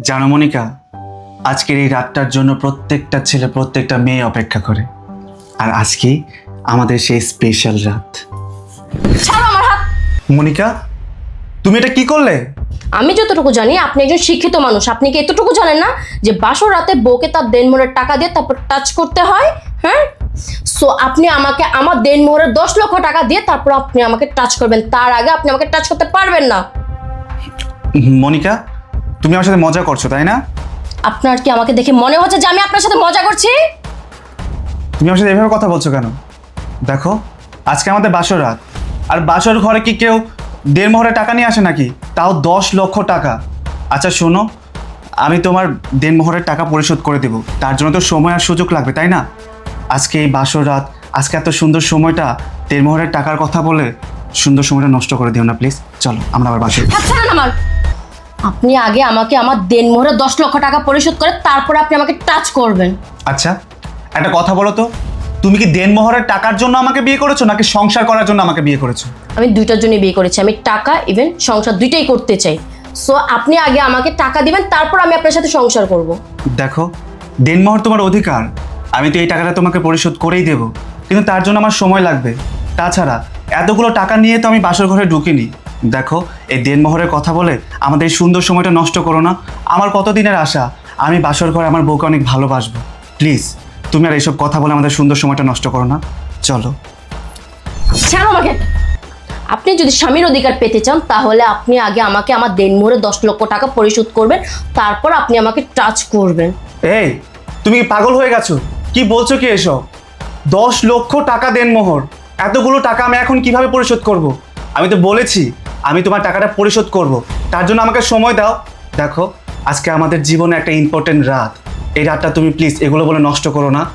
জানো মনিকা আজকের এই রাতটার জন্য প্রত্যেকটা ছেলে প্রত্যেকটা মেয়ে অপেক্ষা করে। আর আজকেই আমাদের সেই স্পেশাল রাত। ছাড়ো আমার হাত। মনিকা তুমি এটা কি করলে? আমি যতটুকু জানি আপনি একজন শিক্ষিত মানুষ। আপনি কি এতটুকু জানেন না যে বাসর রাতে বউকে তার দেনমোহরের টাকা দিয়ে তারপর টাচ করতে হয়? হ্যাঁ? সো আপনি আমাকে আমার দেনমোহরের দশ লক্ষ টাকা দিয়ে তারপর আপনি আমাকে টাচ করবেন। তার আগে আপনি আমাকে টাচ করতে পারবেন না। মনিকা তুমি আমার সাথে মজা করছ তাই না? আপনার কি আমাকে দেখে মনে হচ্ছে যে আমি আপনার সাথে মজা করছি? তুমি আমার সাথে এভাবে কথা বলছো কেন? দেখো আজকে আমাদের বাসর রাত। আর বাসর ঘরে কি কেউ দেড় মোহরে টাকা নিয়ে আসে নাকি? তাও দশ লক্ষ টাকা। আচ্ছা শোনো আমি তোমার দেড় মোহরের টাকা পরিশোধ করে দেবো। তার জন্য তো সময় আর সুযোগ লাগবে তাই না? আজকে এই বাসর রাত আজকে এত সুন্দর সময়টা দেড় মোহরের টাকার কথা বলে সুন্দর সময়টা নষ্ট করে দিও না প্লিজ। চলো আমরা আবার বাসর আমার। আপনি আগে আমাকে আমার দেনমোহরের দশ লক্ষ টাকা পরিশোধ করে তারপরে আপনি আমাকে টাচ করবেন। আচ্ছা একটা কথা বলো তো তুমি কি দেনমোহরের টাকার জন্য আমাকে বিয়ে করেছ নাকি সংসার করার জন্য আমাকে বিয়ে করেছ? আমি দুইটার জন্য বিয়ে করেছি আমি টাকা ইভেন সংসার দুইটাই করতে চাই। সো আপনি আগে আমাকে টাকা দিবেন তারপর আমি আপনার সাথে সংসার করব। দেখো দেনমোহর তোমার অধিকার আমি তো এই টাকাটা তোমাকে পরিশোধ করেই দেবো। কিন্তু তার জন্য আমার সময় লাগবে। তাছাড়া এতগুলো টাকা নিয়ে তো আমি বাসর ঘরে ঢুকিনি। দেখো এই দেনমোহরের কথা বলে আমাদের এই সুন্দর সময়টা নষ্ট করো না। আমার কতদিনের আশা? আমি বাসর ঘরে আমার বউকে অনেক ভালোবাসবো। প্লিজ তুমি আর এইসব কথা বলে আমাদের সুন্দর সময়টা নষ্ট করো না। চলো। ছাড়ো আমাকে। আপনি যদি স্বামীর অধিকার পেতে চান তাহলে আপনি আগে আমাকে আমার দেনমোহরে দশ লক্ষ টাকা পরিশোধ করবেন তারপর আপনি আমাকে টাচ করবেন। এই তুমি কি পাগল হয়ে গেছো? কি বলছো কি এসব? দশ লক্ষ টাকা দেন মোহর এতগুলো টাকা আমি এখন কীভাবে পরিশোধ করব। আমি তো বলেছি আমি তোমার টাকাটা পরিশোধ করব। তার জন্য আমাকে সময় দাও। দেখো, আজকে আমাদের জীবনে একটা ইম্পর্টেন্ট রাত। এই রাতটা তুমি প্লিজ এগুলো বলে নষ্ট করো না।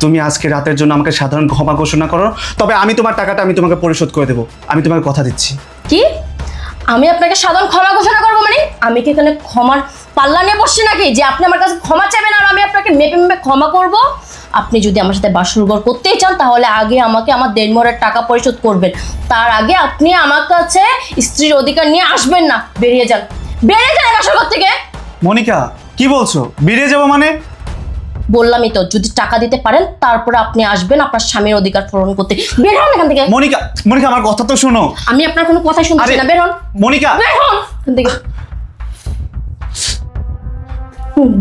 তুমি আজকে রাতের জন্য আমাকে সাধারণ ক্ষমা ঘোষণা করো। তবে আমি তোমার টাকাটা আমি তোমাকে পরিশোধ করে দেবো। আমি তোমাকে কথা দিচ্ছি। কি? আমি আপনাকে সাধারণ ক্ষমা ঘোষণা করব মানে? আমি কি এখানে ক্ষমার পাল্লা নিয়ে বসছি নাকি? যে আপনি আমার কাছে ক্ষমা চাইবেন আর আমি আপনাকে মেপে মেপে ক্ষমা করব? আপনি যদি আমার সাথে বাসরঘর করতেই চান, তাহলে আগে আমাকে আমার দেড়মোহরের টাকা পরিশোধ করবেন। তার আগে আপনি আমার কাছে স্ত্রীর অধিকার নিয়ে আসবেন না। বেরিয়ে যান। বেরিয়ে যান বাসরঘর থেকে! মনিকা, কি বলছো? বেরিয়ে যাব মানে? বললামই তো যদি টাকা দিতে পারেন তারপরে আপনি আসবেন আপনার স্বামীর অধিকার পূরণ করতে। বের হন এখান থেকে। মনিকা মনিকা আমার কথা তো শোনো। আমি আপনার কোনো কথা শুনছি না বের হন। মনিকা। বের হন এখান থেকে।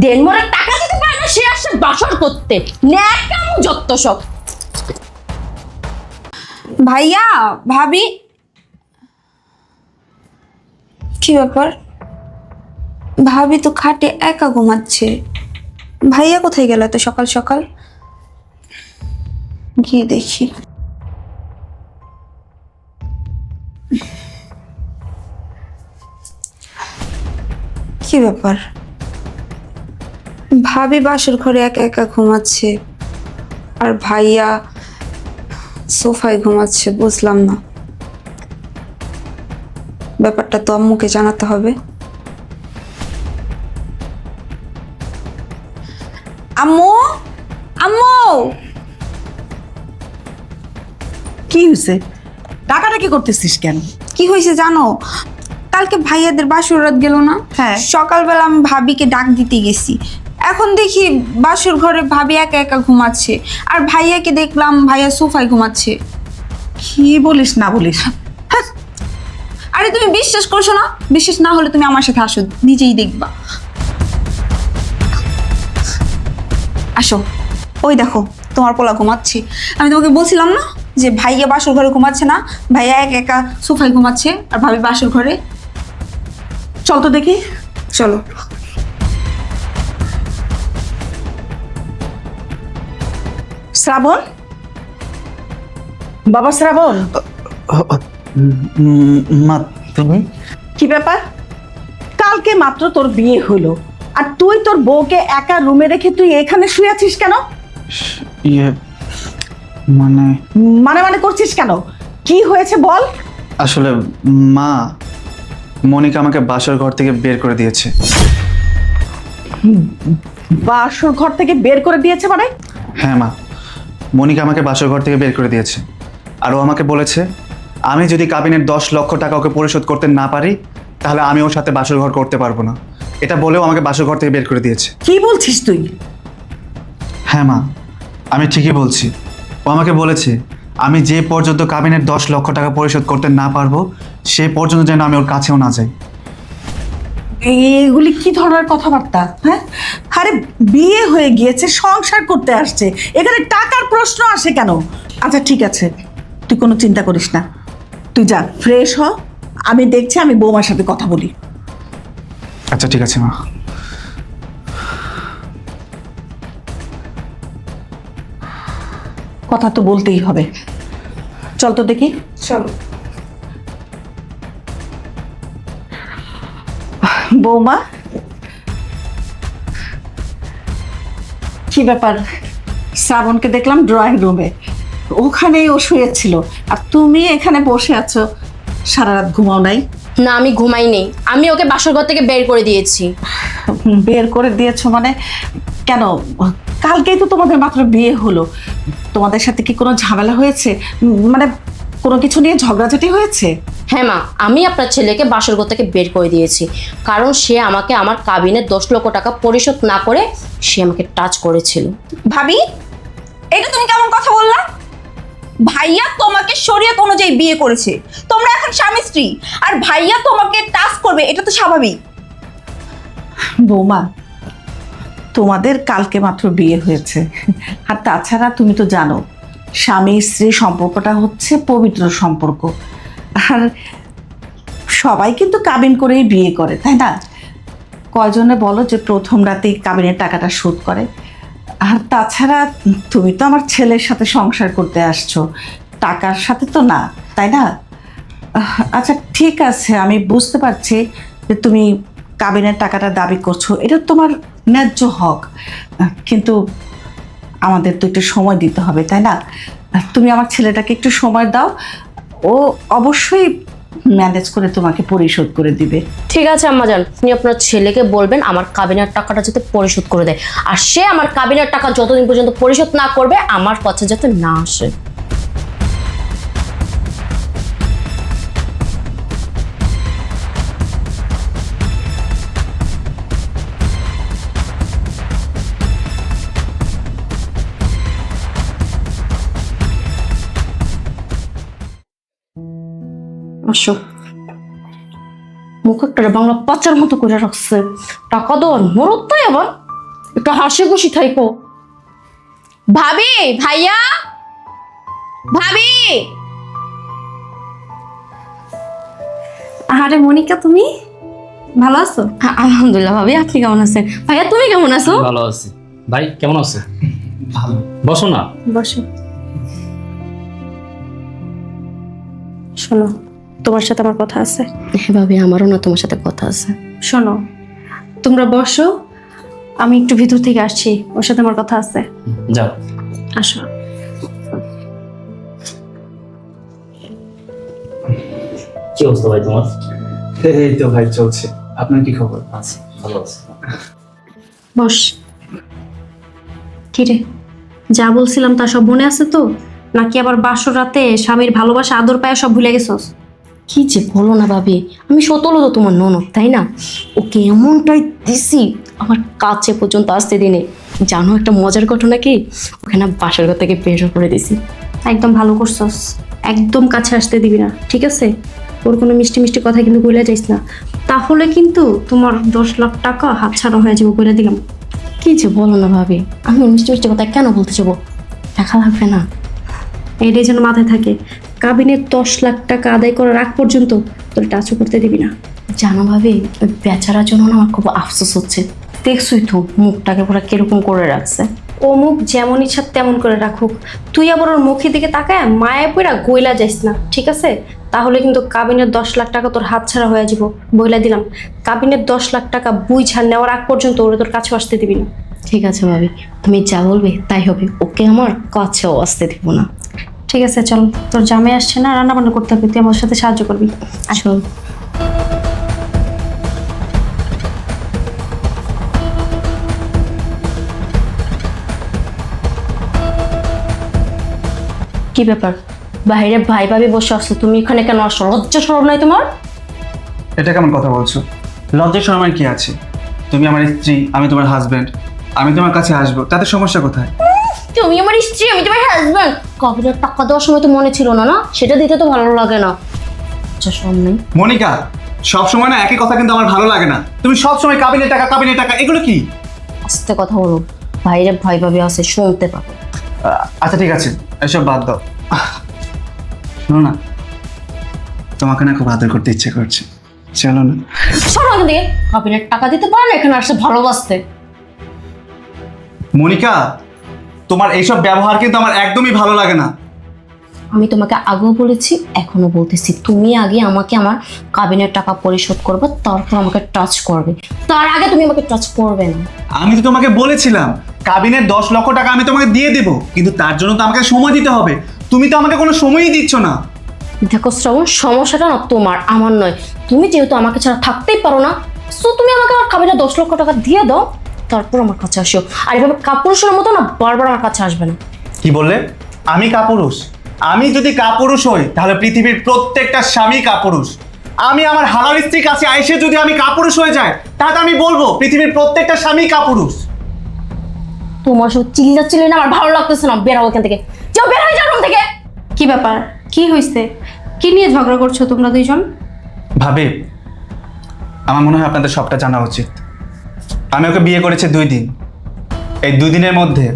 দেনমোরের টাকা দিতে পারে না সে আসছে বাসর করতে। ন্যাকাম যত্ত সব। ভাইয়া ভাবি। কি ব্যাপার? ভাবি তো খাটে একা ঘুমাচ্ছে। ভাইয়া কোথায় গেল তো সকাল সকাল? গিয়ে দেখি। কি ব্যাপার? ভাবি বাসর ঘরে একা একা ঘুমাচ্ছে, আর ভাইয়া সোফায় ঘুমাচ্ছে, বুঝলাম না। ব্যাপারটা তো আম্মুকে জানাতে হবে। কি হয়েছে টাকাটা কি করতেছিস কেন? কি হয়েছে জানো? কালকে ভাইয়াদের বাসর রাত গেল না? হ্যাঁ। সকালবেলা আমি ভাবিকে ডাক দিতে গেছি। এখন দেখি বাসুর ঘরে ভাবি একা একা ঘুমাচ্ছে। আর ভাইয়াকে দেখলাম ভাইয়া সোফায় ঘুমাচ্ছে। কি বলিস না বলিস। হ্যাঁ। আরে তুমি বিশ্বাস করছ না? বিশ্বাস না হলে তুমি আমার সাথে আসো নিজেই দেখবা। আসো। ওই দেখো তোমার পোলা ঘুমাচ্ছে। আমি তোমাকে বলছিলাম না? যে ভাইয়া বাসর ঘরে ঘুমাচ্ছে না ভাইয়া এক একা সোফায় ঘুমাচ্ছে আর ভাবি বাসর ঘরে। চল তো দেখি। চলো। শ্রাবণ? বাবা শ্রাবণ? মা তুমি? কি ব্যাপার? কালকে মাত্র তোর বিয়ে হলো আর তুই তোর বউকে একা রুমে রেখে তুই এখানে শুয়ে আছিস কেন? ইয়ে মানে মানে মানে করছিস কেন? কি হয়েছে বল? আসলে মা মনিকা আমাকে বাসর ঘর থেকে বের করে দিয়েছে। বাসর ঘর থেকে বের করে দিয়েছে মানে? হ্যাঁ মা মনিকা আমাকে বাসর ঘর থেকে বের করে দিয়েছে। আর ও আমাকে বলেছে আমি যদি কাবিনের দশ লক্ষ টাকা ওকে পরিশোধ করতে না পারি তাহলে আমি ওর সাথে বাসর ঘর করতে পারব না। এটা বলেও আমাকে বাসর ঘর থেকে বের করে দিয়েছে। কি বলছিস তুই? হ্যাঁ মা আমি ঠিকই বলছি। ও আমাকে বলেছে আমি যে পর্যন্ত কাবিনের দশ লক্ষ টাকা পরিশোধ করতে না পারব সে পর্যন্ত যেন আমি ওর কাছেও না যাই। এগুলি কি ধরনের কথাবার্তা হ্যাঁ? আরে বিয়ে হয়ে গিয়েছে সংসার করতে আসছে এখানে টাকার প্রশ্ন আসে কেন? আচ্ছা ঠিক আছে তুই কোনো চিন্তা করিস না। তুই যা ফ্রেশ হ আমি দেখছি আমি বৌমার সাথে কথা বলি। আচ্ছা ঠিক আছে মা। কথা তো বলতেই হবে। চল তো দেখি। চলো। বৌমা? কি ব্যাপার? শ্রাবণকে দেখলাম ড্রয়িং রুমে ওখানেই ও শুয়েছিল। আর তুমি এখানে বসে আছো। সারা রাত ঘুমাও নাই। না আমি ঘুমাই নেই। আমি ওকে বাসর ঘর থেকে বের করে দিয়েছি। বের করে দিয়েছ মানে? কেন? কালকেই তো তোমাদের মাত্র বিয়ে হলো। তোমাদের সাথে কি কোনো ঝামেলা হয়েছে? মানে কোনো কিছু নিয়ে ঝগড়াঝাটি হয়েছে? হ্যাঁ মা আমি আপনার ছেলেকে বাসর ঘর থেকে বের করে দিয়েছি। কারণ সে আমাকে আমার কাবিনের দশ লক্ষ টাকা পরিশোধ না করে সে আমাকে টাচ করেছিল। ভাবি এটা তুমি কেমন কথা বললা? ভাইয়া তোমাকে শরীয়ত অনুযায়ী বিয়ে করেছে। তোমরা এখন স্বামী স্ত্রী আর ভাইয়া তোমাকে টাচ করবে এটা তো স্বাভাবিক। বৌমা তোমাদের কালকে মাত্র বিয়ে হয়েছে। আর তাছাড়া তুমি তো জানো, স্বামী স্ত্রী সম্পর্কটা হচ্ছে পবিত্র সম্পর্ক। আর সবাই কিন্তু কাবিন করেই বিয়ে করে, তাই না? কয়জনে বলো যে প্রথম রাতেই কাবিনের টাকাটা শোধ করে। আর তাছাড়া তুমি তো আমার ছেলের সাথে সংসার করতে আসছো, টাকার সাথে তো না, তাই না? আচ্ছা ঠিক আছে, আমি বুঝতে পারছি যে তুমি কাবিনের টাকাটা দাবি করছ, এটা তোমার ন্যায্য হক। কিন্তু আমাদের তো একটু সময় দিতে হবে, তাই না? তুমি আমার ছেলেটাকে একটু সময় দাও, ও অবশ্যই ম্যানেজ করে তোমাকে পরিশোধ করে দিবে। ঠিক আছে, আম্মাজান। আপনি আপনার ছেলেকে বলবেন, আমার কাবিনের টাকাটা যাতে পরিশোধ করে দেয়। আর সে আমার কাবিনের টাকা যতদিন পর্যন্ত পরিশোধ না করবে, আমার কাছে যাতে না আসে। আসো। মুখ একটা বাংলা পাচার মতো করে রাখছে। টাকা দেওয়ার মরত তাই আবার? একটু হাসি খুশি থাইকো। ভাবি ভাইয়া? ভাবি? আরে মনিকা তুমি? ভালো আছো? আলহামদুলিল্লাহ ভাবি আপনি কেমন আছেন? ভাইয়া তুমি কেমন আছো? ভালো আছি। ভাই কেমন আছো? ভালো। বসো না। বসো। শোনো তোমার সাথে আমার কথা আছে? হ্যাঁ ভাবি আমারও না তোমার সাথে কথা আছে। শোনো তোমরা বসো আমি একটু ভিতর থেকে আসছি ওর সাথে আমার কথা আছে। যাও। আসো। কি অবস্থা ভাই তোমার? এই তো ভাই চলছে। আপনার কি খবর? আছি ভালো আছি। বস। কিরে? যা বলছিলাম তা সব মনে আছে তো? নাকি আবার বাসর রাতে স্বামীর ভালোবাসা আদর পায় সব ভুলে গেছস? কি যে বলো না ভাবি আমি সতলো তো তোমার ননদ, তাই না? ওকে এমনটাই দিছি, আমার কাছে পর্যন্ত আসতে দিনে জানো একটা মজার ঘটনা কি? ওখানে বাসার ঘর থেকে বের করে দিছি। একদম ভালো করছস। একদম কাছে আসতে দিবি না, ঠিক আছে? ওর কোনো মিষ্টি মিষ্টি কথা কিন্তু বলে যাইস না। তাহলে কিন্তু তোমার দশ লাখ টাকা হাত হাতছাড়া হয়ে যাব বলে দিলাম। কি যে বলো না ভাবি? আমি মিষ্টি মিষ্টি কথা কেন বলতে যাব? দেখা লাগবে না। এটাই যেন মাথায় থাকে। কাবিনের দশ লাখ টাকা আদায় করার আগ পর্যন্ত তোর টাচও করতে দিবি না। জানো ভাবি বেচারার জন্য না আমার খুব আফসোস হচ্ছে। দেখছই তো মুখটাকে পুরো কীরকম করে রাখছে। ও মুখ যেমন ইচ্ছা তেমন করে রাখুক। তুই আবার ওর মুখের দিকে তাকায় মায়া পইরা গইলা যাইস না ঠিক আছে? তাহলে কিন্তু কাবিনের দশ লাখ টাকা তোর হাত ছাড়া হয়ে যাব বইলা দিলাম। কাবিনের দশ লাখ টাকা বুই ছাড় নেওয়ার আগ পর্যন্ত ওরা তোর কাছে আসতে দিবি না। ঠিক আছে ভাবি তুমি যা বলবে তাই হবে। ওকে আমার কাছেও আসতে দিব না। ঠিক আছে চল। তোর জামাই আসছে না রান্না বান্না করতে হবে তুই আমার সাথে সাহায্য করবি। আসল কি ব্যাপার? বাইরে ভাই ভাবি বসে আসছো তুমি এখানে কেন আসো? লজ্জা সরব নাই তোমার? এটা কেমন কথা বলছো? লজ্জার সময় কি আছে? তুমি আমার স্ত্রী আমি তোমার হাজব্যান্ড আমি তোমার কাছে আসব তাতে সমস্যা কোথায়? তুমি আমার স্ত্রী আমি তোমার হাজব্যান্ড কবিনের টাকা দেওয়ার সময় তো মনে ছিল না না? সেটা দিতে তো ভালো লাগে না। আচ্ছা মনিকা সব সময় না একই কথা কিন্তু আমার ভালো লাগে না। তুমি সব সময় কাবিনের টাকা কাবিনের টাকা এগুলো কি? আস্তে কথা বলো। বাইরে ভয় পাবে আছে শুনতে পাবে। আচ্ছা ঠিক আছে। এসব বাদ দাও। শোনো না। তোমাকে না খুব আদর করতে ইচ্ছে করছে। চলো না। সরো এখান থেকে। কবিনের টাকা দিতে পারে না এখানে আসছে ভালোবাসতে। মনিকা তোমার এইসব ব্যবহার কিন্তু আমার একদমই ভালো লাগে না। আমি তোমাকে আগেও বলেছি এখনও বলতেছি। তুমি আগে আমাকে আমার কাবিনের টাকা পরিশোধ করবে তারপর আমাকে টাচ করবে। তার আগে তুমি আমাকে টাচ করবে না। আমি তো তোমাকে বলেছিলাম কাবিনের দশ লক্ষ টাকা আমি তোমাকে দিয়ে দেবো কিন্তু তার জন্য তো আমাকে সময় দিতে হবে। তুমি তো আমাকে কোনো সময়ই দিচ্ছ না। দেখো শ্রবণ সমস্যাটা না তোমার আমার নয়। তুমি যেহেতু আমাকে ছাড়া থাকতেই পারো না সো তুমি আমাকে আমার কাবিনের দশ লক্ষ টাকা দিয়ে দাও। তারপর আমার কাছে আসো আর এভাবে কাপুরুষের মতো না বারবার আমার কাছে আসবে না। কি বললে? আমি কাপুরুষ। আমি যদি কাপুরুষ হই তাহলে পৃথিবীর প্রত্যেকটা স্বামী কাপুরুষ। আমি আমার হালাল স্ত্রীর কাছে আইসে যদি আমি কাপুরুষ হয়ে যাই তাহলে আমি বলব পৃথিবীর প্রত্যেকটা স্বামী কাপুরুষ। তোমার সব চিল্লা চিল্লি না আমার ভালো লাগতেছে না বেরাও এখান থেকে। যাও বের হয়ে যাও রুম থেকে। কি ব্যাপার? কি হয়েছে কি নিয়ে ঝগড়া করছ তোমরা দুইজন? ভাবে আমার মনে হয় আপনাদের সবটা জানা উচিত। আমি ওকে বিয়ে করেছি দুই দিন। এই দুই দিনের মধ্যে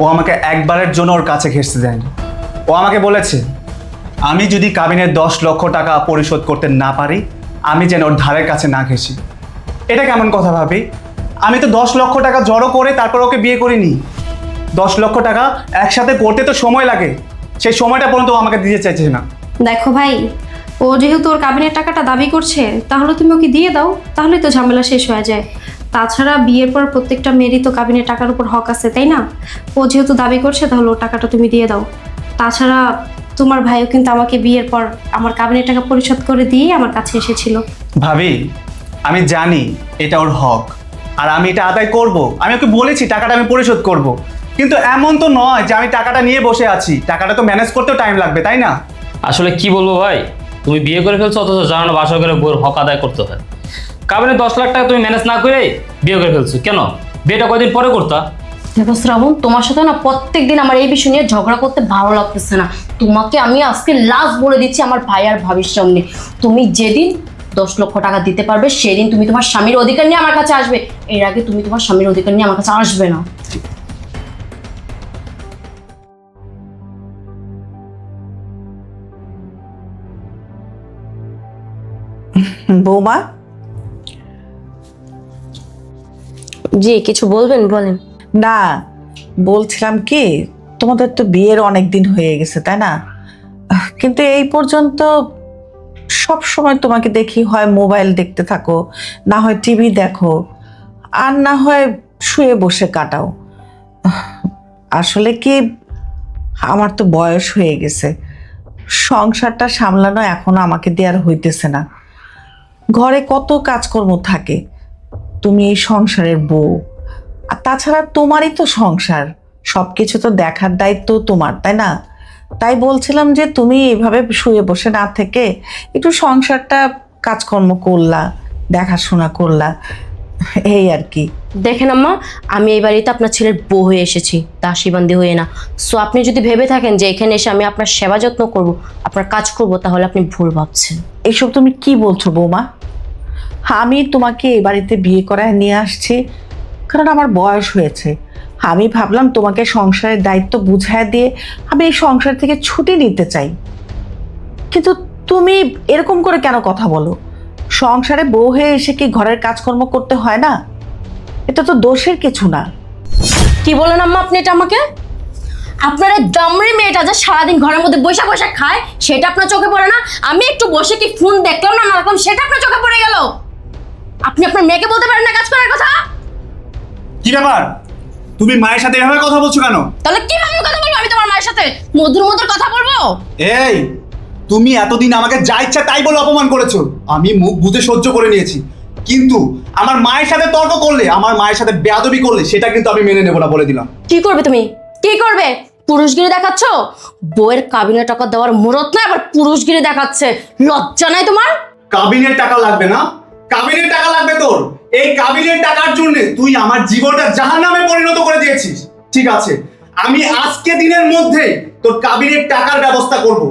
ও আমাকে একবারের জন্য ওর কাছে ঘেসতে দেয়নি। ও আমাকে বলেছে, আমি যদি কাবিনের দশ লক্ষ টাকা পরিশোধ করতে না পারি, আমি যেন ওর ধারের কাছে না ঘেসি এটা কেমন কথা ভাবি? আমি তো দশ লক্ষ টাকা জড়ো করে তারপর ওকে বিয়ে করিনি। দশ লক্ষ টাকা একসাথে করতে তো সময় লাগে। সেই সময়টা পর্যন্ত ও আমাকে দিতে চাইছে না। দেখো ভাই, ও যেহেতু ওর কাবিনের টাকাটা দাবি করছে, তাহলে তুমি ওকে দিয়ে দাও তাহলে তো ঝামেলা শেষ হয়ে যায়। তাছাড়া বিয়ের পর প্রত্যেকটা মেয়েরই তো কাবিনের টাকার উপর হক আছে তাই না? ও যেহেতু দাবি করছে তাহলে ওর টাকাটা তুমি দিয়ে দাও। তাছাড়া তোমার ভাইও কিন্তু আমাকে বিয়ের পর আমার কাবিনের টাকা পরিশোধ করে দিয়ে আমার কাছে এসেছিল। ভাবি আমি জানি এটা ওর হক আর আমি এটা আদায় করব। আমি ওকে বলেছি টাকাটা আমি পরিশোধ করব। কিন্তু এমন তো নয় যে আমি টাকাটা নিয়ে বসে আছি। টাকাটা তো ম্যানেজ করতেও টাইম লাগবে তাই না? আসলে কি বলব ভাই? তুমি বিয়ে করে ফেলছো অথচ জানো না বাসা করে বউর হক আদায় করতে হয়। কাবিনে দশ লাখ টাকা তুমি ম্যানেজ না করে বিয়ে করে ফেলছো। কেন? বিয়েটা কয়দিন পরে করতা? দেখো শ্রাবণ তোমার সাথে না প্রত্যেক দিন আমার এই বিষয় নিয়ে ঝগড়া করতে ভালো লাগতেছে না। তোমাকে আমি আজকে লাস্ট বলে দিচ্ছি আমার ভাই আর ভাবির সামনে। তুমি যেদিন দশ লক্ষ টাকা দিতে পারবে সেদিন তুমি তোমার স্বামীর অধিকার নিয়ে আমার কাছে আসবে। এর আগে তুমি তোমার স্বামীর অধিকার নিয়ে আমার কাছে আসবে না। বৌমা? জি, কিছু বলবেন, বলেন। না, বলছিলাম কি, তোমাদের তো বিয়ের অনেক দিন হয়ে গেছে, তাই না? কিন্তু এই পর্যন্ত সব সময় তোমাকে দেখি হয় মোবাইল দেখতে থাকো, না হয় টিভি দেখো, আর না হয় শুয়ে বসে কাটাও। আসলে কি, আমার তো বয়স হয়ে গেছে। সংসারটা সামলানো এখনও আমাকে দেওয়ার হইতেছে না। ঘরে কত কাজকর্ম থাকে তুমি এই সংসারের বউ। আর তাছাড়া তোমারই তো সংসার। সব কিছু তো দেখার দায়িত্ব তোমার তাই না? তাই বলছিলাম যে তুমি এইভাবে শুয়ে বসে না থেকে একটু সংসারটা কাজকর্ম করলা দেখাশোনা করলা এই আর কি। দেখেন আম্মা আমি এই বাড়িতে আপনার ছেলের বউ হয়ে এসেছি দাসীবান্দি হয়ে না। সো আপনি যদি ভেবে থাকেন যে এখানে এসে আমি আপনার সেবা যত্ন করব আপনার কাজ করব তাহলে আপনি ভুল ভাবছেন। এইসব তুমি কি বলছো বৌমা? আমি তোমাকে এই বাড়িতে বিয়ে করায় নিয়ে আসছি, কারণ আমার বয়স হয়েছে। আমি ভাবলাম তোমাকে সংসারের দায়িত্ব বুঝায় দিয়ে আমি এই সংসার থেকে ছুটি নিতে চাই। কিন্তু তুমি এরকম করে কেন কথা বলো? সংসারে বউ হয়ে এসে কি ঘরের কাজকর্ম করতে হয় না? এটা তো দোষের কিছু না। কি বলেন আম্মা আপনি এটা আমাকে? আপনার দামড়ি মেয়েটা যে সারাদিন ঘরের মধ্যে বসে বসে খায়, সেটা আপনার চোখে পড়ে না? আমি একটু বসে কি ফোন দেখলাম না না সেটা আপনার চোখে পড়ে গেল? আপনি আপনার মেয়েকে বলতে পারেন না কাজ করার কথা? কি ব্যাপার? তুমি মায়ের সাথে এভাবে কথা বলছো কেন? তাহলে কীভাবে কথা বলব আমি তোমার মায়ের সাথে? মধুর মধুর কথা বলব? এই তুমি এতদিন আমাকে যা ইচ্ছা তাই বলে অপমান করেছ। আমি মুখ বুঝে সহ্য করে নিয়েছি। কিন্তু আমার মায়ের সাথে তর্ক করলে আমার মায়ের সাথে বেয়াদবি করলে সেটা কিন্তু আমি মেনে নেব না বলে দিলাম। কি করবে তুমি? কি করবে? পুরুষগিরি দেখাচ্ছ? বউয়ের কাবিনে টাকা দেওয়ার মুরত না আবার পুরুষগিরি দেখাচ্ছে। লজ্জা নাই তোমার? কাবিনের টাকা লাগবে না? কাবিনের টাকা লাগবে তোর। এই কাবিনের টাকার জন্য তুই আমার জীবনটা জাহান নামে পরিণত করে দিয়েছিস। ঠিক আছে? আমি আজকে দিনের মধ্যে তোর কাবিনের টাকার ব্যবস্থা করব।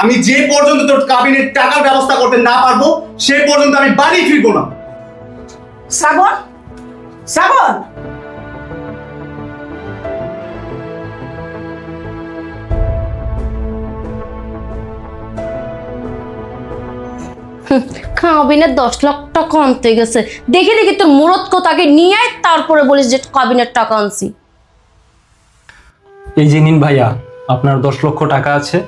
আমি যে পর্যন্ত তোর কাবিনের টাকার ব্যবস্থা করতে না পারব, সে পর্যন্ত আমি বাড়ি ফিরবো না। শ্রাবণ শ্রাবণ কাবিনের দশ লাখ টাকা আনতে গেছে। দেখে দেখি তোর মুরত তাকে নিয়ে আয় তারপরে বলিস যে কাবিনের টাকা আনছি। এই যে নিন ভাইয়া আপনার দশ লক্ষ টাকা আছে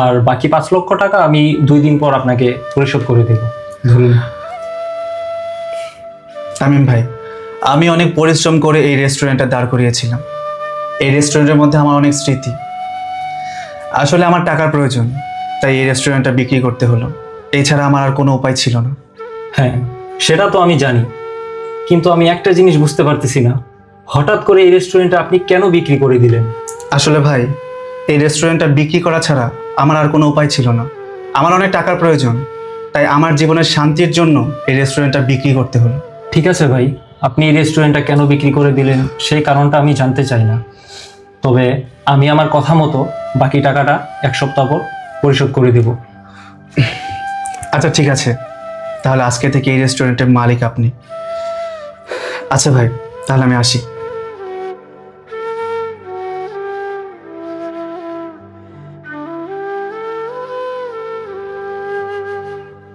আর বাকি পাঁচ লক্ষ টাকা আমি দুই দিন পর আপনাকে পরিশোধ করে দেব। ধরুন। তামিম ভাই আমি অনেক পরিশ্রম করে এই রেস্টুরেন্টটা দাঁড় করিয়েছিলাম। এই রেস্টুরেন্টের মধ্যে আমার অনেক স্মৃতি। আসলে আমার টাকার প্রয়োজন তাই এই রেস্টুরেন্টটা বিক্রি করতে হলো। এছাড়া আমার আর কোনো উপায় ছিল না। হ্যাঁ সেটা তো আমি জানি। কিন্তু আমি একটা জিনিস বুঝতে পারতেছি না। হঠাৎ করে এই রেস্টুরেন্টটা আপনি কেন বিক্রি করে দিলেন? আসলে ভাই এই রেস্টুরেন্টটা বিক্রি করা ছাড়া আমার আর কোনো উপায় ছিল না। আমার অনেক টাকার প্রয়োজন তাই আমার জীবনের শান্তির জন্য এই রেস্টুরেন্টটা বিক্রি করতে হলো। ঠিক আছে ভাই আপনি এই রেস্টুরেন্টটা কেন বিক্রি করে দিলেন সেই কারণটা আমি জানতে চাই না। তবে আমি আমার কথা মতো বাকি টাকাটা এক সপ্তাহ পর পরিশোধ করে দেব। আচ্ছা ঠিক আছে। তাহলে আজকে থেকে এই রেস্টুরেন্টের মালিক আপনি। আচ্ছা ভাই, তাহলে আমি আসি।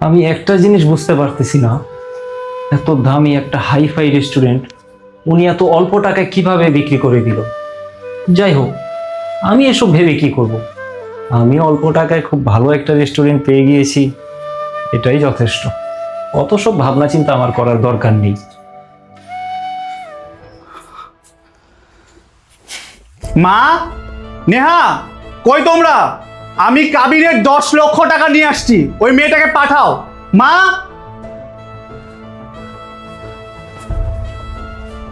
আমি একটা জিনিস বুঝতে পারতেছি না। এত দামি একটা হাইফাই রেস্টুরেন্ট উনি এত অল্প টাকায় কীভাবে বিক্রি করে দিল? যাই হোক, আমি এসব ভেবে কি করব। আমি অল্প টাকায় খুব ভালো একটা রেস্টুরেন্ট পেয়ে গিয়েছি। এটাই যথেষ্ট। অত সব ভাবনা চিন্তা আমার করার দরকার নেই। মা নেহা কই তোমরা? আমি কাবিনের দশ লক্ষ টাকা নিয়ে আসছি। ওই মেয়েটাকে পাঠাও। মা!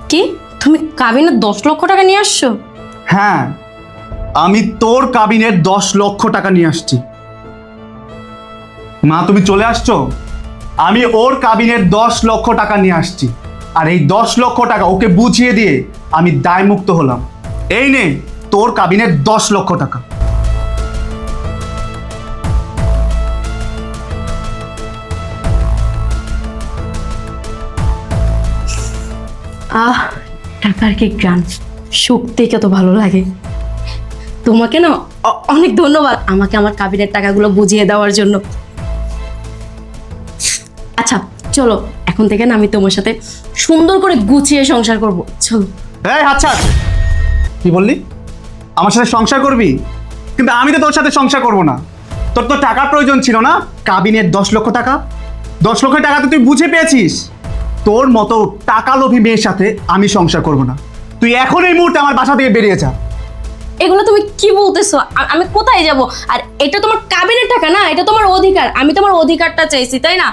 কি? তুমি কাবিনের দশ লক্ষ টাকা নিয়ে আসছো? হ্যাঁ আমি তোর কাবিনের দশ লক্ষ টাকা নিয়ে আসছি। মা, তুমি চলে আসছো? আমি ওর কাবিনের দশ লক্ষ টাকা নিয়ে আসছি। আর এই দশ লক্ষ টাকা ওকে বুঝিয়ে দিয়ে আমি দায়মুক্ত হলাম। এই নে, তোর কাবিনের দশ লক্ষ টাকা। আহ, টাকার কি গান? সত্যি কত ভালো লাগে। তোমাকে না অনেক ধন্যবাদ আমাকে আমার কাবিনের টাকাগুলো বুঝিয়ে দেওয়ার জন্য। আচ্ছা চলো, এখন থেকে না আমি তোমার সাথে সুন্দর করে গুছিয়ে সংসার করব। চলো। এই আচ্ছা কি বললি? আমার সাথে সংসার করবি? কিন্তু আমি তো তোর সাথে সংসার করব না। তোর তো টাকার প্রয়োজন ছিল না? কাবিনের দশ লক্ষ টাকা? দশ লক্ষ টাকা তো তুই বুঝে পেয়েছিস। তোর মতো টাকা লোভী মেয়ের সাথে আমি সংসার করব না। তুই এখন এই মুহূর্তে আমার বাসা থেকে বেরিয়ে যা। এগুলো তুমি কি বলতেছো? আমি কোথায় যাব? আর এটা তোমার কাবিনের টাকা না? এটা তোমার অধিকার। আমি তোমার অধিকারটা চাইছি, তাই না?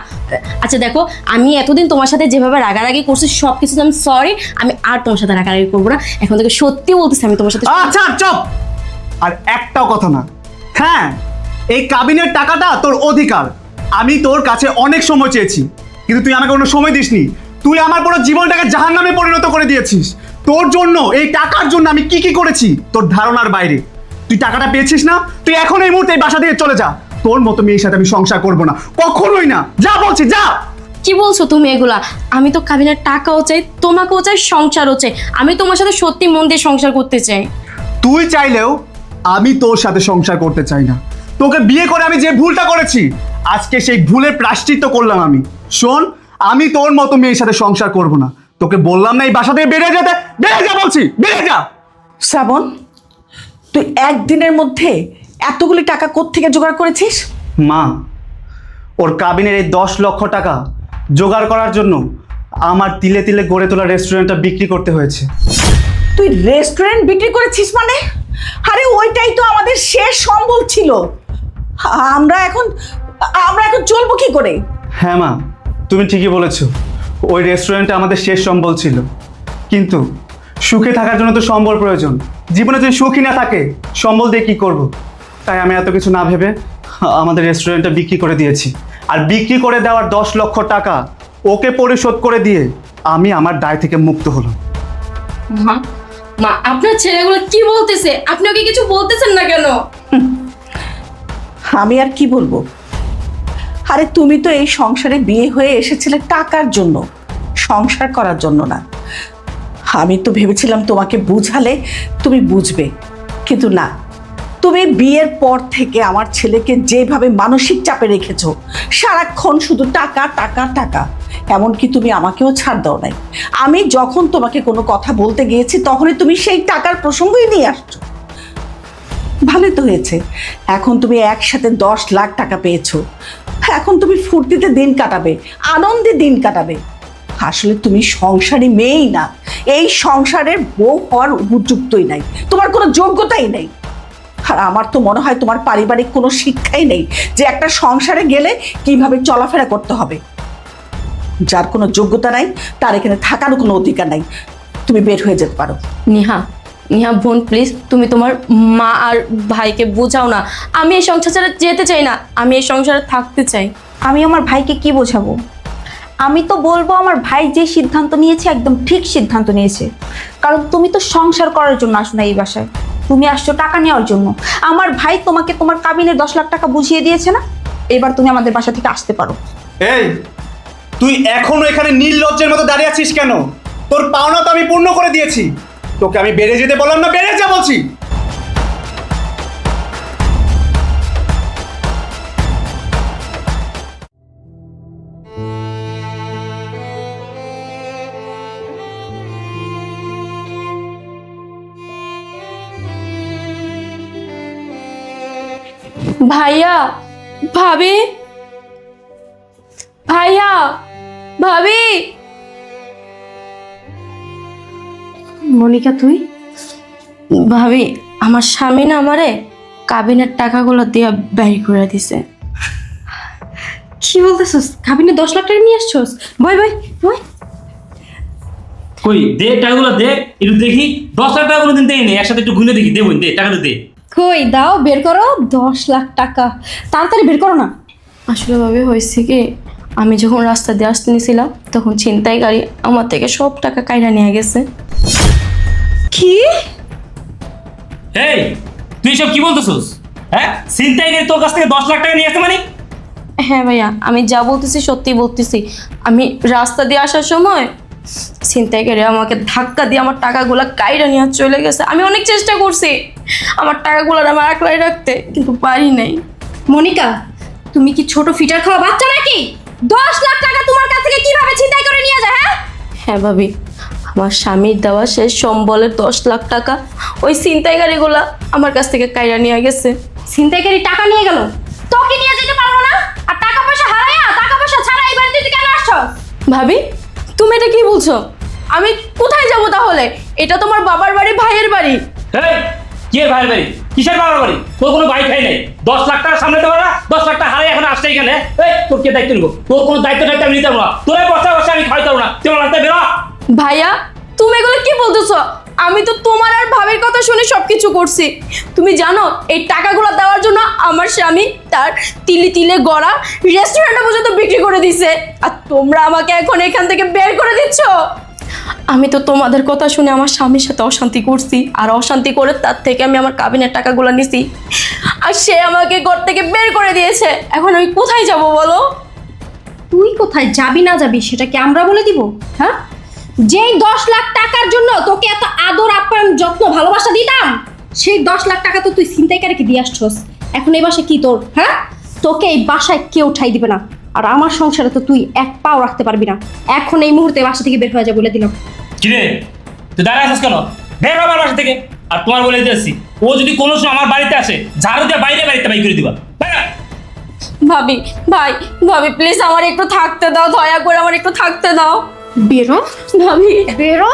আচ্ছা দেখো, আমি এতদিন তোমার সাথে যেভাবে রাগারাগি করছি সব কিছু আমি সরি আমি আর তোমার সাথে রাগারাগি করব না। এখন থেকে সত্যি বলতেছি, আমি তোমার সাথে আচ্ছা চপ! আর একটাও কথা না। হ্যাঁ এই কাবিনের টাকাটা তোর অধিকার। আমি তোর কাছে অনেক সময় চেয়েছি, কিন্তু তুই আমাকে কোনো সময় দিসনি। তুই আমার পুরো জীবনটাকে জাহান নামে পরিণত করে দিয়েছিস। তোর জন্য এই টাকার জন্য আমি কি কি করেছি? তোর ধারণার বাইরে। তুই টাকাটা পেয়েছিস না? তুই এখন এই মুহূর্তে এই বাসা থেকে চলে যা। তোর মতো মেয়ের সাথে আমি সংসার করব না। কখনোই না। যা বলছি যা! কি বলছো তুমি এগুলা? আমি তো কাবিনের টাকাও চাই তোমাকেও চাই সংসারও চাই। আমি তোমার সাথে সত্যি মন দিয়ে সংসার করতে চাই। তুই চাইলেও আমি তোর সাথে সংসার করতে চাই না। তোকে বিয়ে করে আমি যে ভুলটা করেছি আজকে সেই ভুলের প্রাশ্চিত্য করলাম আমি। শোন আমি তোর মতো মেয়ের সাথে সংসার করব না। তোকে বললাম না এই বাসা থেকে বেরিয়ে যেতে। বেরিয়ে যা বলছি বেরিয়ে যা। শ্রাবণ তুই একদিনের মধ্যে এতগুলি টাকা কোত্থেকে জোগাড় করেছিস? মা ওর কাবিনের এই দশ লক্ষ টাকা জোগাড় করার জন্য আমার তিলে তিলে গড়ে তোলা রেস্টুরেন্টটা বিক্রি করতে হয়েছে। তুই রেস্টুরেন্ট বিক্রি করেছিস মানে? আরে ওইটাই তো আমাদের শেষ সম্বল ছিল। আমরা এখন আমরা এখন চলবো কি করে? হ্যাঁ মা তুমি ঠিকই বলেছ। ওই রেস্টুরেন্টে আমাদের শেষ সম্বল ছিল। কিন্তু সুখে থাকার জন্য তো সম্বল প্রয়োজন। জীবনে যদি সুখী না থাকে সম্বল দিয়ে কী করব? তাই আমি এত কিছু না ভেবে আমাদের রেস্টুরেন্টটা বিক্রি করে দিয়েছি। আর বিক্রি করে দেওয়ার দশ লক্ষ টাকা ওকে পরিশোধ করে দিয়ে আমি আমার দায় থেকে মুক্ত হলাম। মা মা আপনার ছেলেগুলো কি বলতেছে? আপনি ওকে কিছু বলতেছেন না কেন? আমি আর কি বলব? আরে তুমি তো এই সংসারে বিয়ে হয়ে এসেছিলে টাকার জন্য, সংসার করার জন্য না। আমি তো ভেবেছিলাম তোমাকে বুঝালে তুমি বুঝবে, কিন্তু না। তুমি বিয়ের পর থেকে আমার ছেলেকে যেভাবে মানসিক চাপে রেখেছো, সারাক্ষণ শুধু টাকা টাকা টাকা, এমনকি তুমি আমাকেও ছাড় দাও নাই। আমি যখন তোমাকে কোনো কথা বলতে গিয়েছি, তখনই তুমি সেই টাকার প্রসঙ্গই নিয়ে আসছো। ভালোই তো হয়েছে। এখন তুমি একসাথে দশ লাখ টাকা পেয়েছ। এখন তুমি ফুর্তিতে দিন কাটাবে, আনন্দে দিন কাটাবে। আসলে তুমি সংসারী মেয়েই না। এই সংসারের বউ হওয়ার উপযুক্তই নাই। তোমার কোনো যোগ্যতাই নেই। আর আমার তো মনে হয় তোমার পারিবারিক কোনো শিক্ষাই নেই যে একটা সংসারে গেলে কীভাবে চলাফেরা করতে হবে। যার কোনো যোগ্যতা নাই, তার এখানে থাকারও কোনো অধিকার নাই। তুমি বের হয়ে যেতে পারো। নিহা নিহা বোন প্লিজ তুমি তোমার মা আর ভাইকে বোঝাও না। আমি এই সংসার ছেড়ে যেতে চাই না। আমি এই সংসারে থাকতে চাই। আমি আমার ভাইকে কি বোঝাবো? আমি তো বলব আমার ভাই যে সিদ্ধান্ত নিয়েছে একদম ঠিক সিদ্ধান্ত নিয়েছে। কারণ তুমি তো সংসার করার জন্য আসো না এই বাসায়। তুমি আসছো টাকা নেওয়ার জন্য। আমার ভাই তোমাকে তোমার কাবিনের দশ লাখ টাকা বুঝিয়ে দিয়েছে না? এবার তুমি আমাদের বাসা থেকে আসতে পারো। এই তুই এখনও এখানে নীল লজ্জের মতো দাঁড়িয়ে আছিস কেন? তোর পাওনা তো আমি পূর্ণ করে দিয়েছি। তোকে আমি বেড়ে যেতে বললাম না বেড়ে যা বলছি। ভাইয়া ভাবি। ভাইয়া ভাবি। মনিকা তুই? ভাবি আমার স্বামী না আমারে কাবিনের টাকাগুলো দিয়ে ব্যয় করে দিছে। কি বলতেছস? কাবিনে দশ লাখ টাকা নিয়ে আসছস? বয় বয় বয়। কই দে টাকাগুলো দে একটু দেখি। দশ লাখ টাকা কোনোদিন দেই নেই একসাথে একটু গুনে দেখি দে বোন দে টাকাটা দে। কই দাও বের করো দশ লাখ টাকা। তাড়াতাড়ি বের করো না। আসলে ভাবে হয়েছে কি আমি যখন রাস্তা দিয়ে আসতে নিয়েছিলাম তখন ছিনতাই গাড়ি আমার থেকে সব টাকা কাইরা নিয়ে গেছে। কি? এই তুই সব কি বলতেছিস? হ্যাঁ? চিন্তাই নেই তোর কাছ থেকে দশ লাখ টাকা নিয়ে আসতে মানে? হ্যাঁ ভাইয়া আমি যা বলতেছি সত্যি বলতেছি। আমি রাস্তা দিয়ে আসার সময় ছিনতাই করে আমাকে ধাক্কা দিয়ে আমার টাকাগুলো কাইরা নিয়ে চলে গেছে। আমি অনেক চেষ্টা করছি আমার টাকাগুলো আমার একলাই রাখতে কিন্তু পারি নাই। মনিকা তুমি কি ছোট ফিটার খাওয়া বাচ্চা নাকি? দশ লাখ টাকা তোমার কাছ থেকে কীভাবে ছিনতাই করে নিয়ে যায় হ্যাঁ? হ্যাঁ ভাবি আমার স্বামীর দেওয়া শেষ সম্বলের দশ লাখ টাকা। ওই ছিনতাই গাড়িগুলা আমার কাছ থেকে কাইরা নিয়ে গেছে। ছিনতাইকারী টাকা নিয়ে গেল? তোকে নিয়ে যেতে পারব না? আর টাকা পয়সা হারাইয়া টাকা পয়সা ছাড়া এই বাড়িতে তুই কেন আসছস ভাবি তুমি এটা কি বলছো? আমি কোথায় যাব তাহলে? এটা তোমার বাবার বাড়ি ভাইয়ের বাড়ি। এই কি ভাইয়ের বাড়ি? কিসের বাবার বাড়ি? তোর কোনো বাইক খাই নাই। দশ লাখ টাকা সামনে দেবো না দশ লাখ টাকা হারাই এখন আসছে এখানে। এই তোর কে দায়িত্ব নিবো? তোর কোনো দায়িত্ব দায়িত্ব আমি নিতে পারব না। তোরাই বসে বসে আমি খাইতে পারব না। তুই আমার রাস্তায় বেরো। ভাইয়া, তুমি এগুলো কি বলতেছ? আমি তো তোমার আর ভাবের কথা শুনে সব কিছু করছি। তুমি জানো, এই টাকাগুলো দেওয়ার জন্য আমার স্বামী তার তিলে তিলে গড়া রেস্টুরেন্টে পর্যন্ত বিক্রি করে দিছে। আর তোমরা আমাকে এখন এখান থেকে বের করে দিচ্ছ? আমি তো তোমাদের কথা শুনে আমার স্বামীর সাথে অশান্তি করছি। আর অশান্তি করে তার থেকে আমি আমার কাবিনের টাকাগুলো নিছি। আর সে আমাকে ঘর থেকে বের করে দিয়েছে। এখন আমি কোথায় যাব বলো? তুই কোথায় যাবি না যাবি, সেটা কি আমরা বলে দিব? হ্যাঁ? যেই দশ লাখ টাকার জন্য তোকে এত আদর আপ্যায়ন যত্ন ভালোবাসা দিতাম সেই দশ লাখ টাকা তো তুই ছিনতাইকারীকে দিয়ে আসছস। এখন এই বাসায় কি তোর হ্যাঁ? তোকে এই বাসায় কেউ ঠাই দিবে না। আর আমার সংসারে তো তুই এক পাও রাখতে পারবি না। এখন এই মুহূর্তে বাসা থেকে বের হয়ে যা বলে দিলাম। কিরে তুই দাঁড়ায় আছিস কেন? বের হ আমার বাসা থেকে। আর তোমার বলে দিয়েছি ও যদি কোনো সময় আমার বাড়িতে আসে ঝাড়ু দিয়ে বাইরে বাড়িতে বাই করে দিবা। ভাবি ভাই ভাবি প্লিজ আমার একটু থাকতে দাও দয়া করে আমার একটু থাকতে দাও। বেরো ভাবি বেরো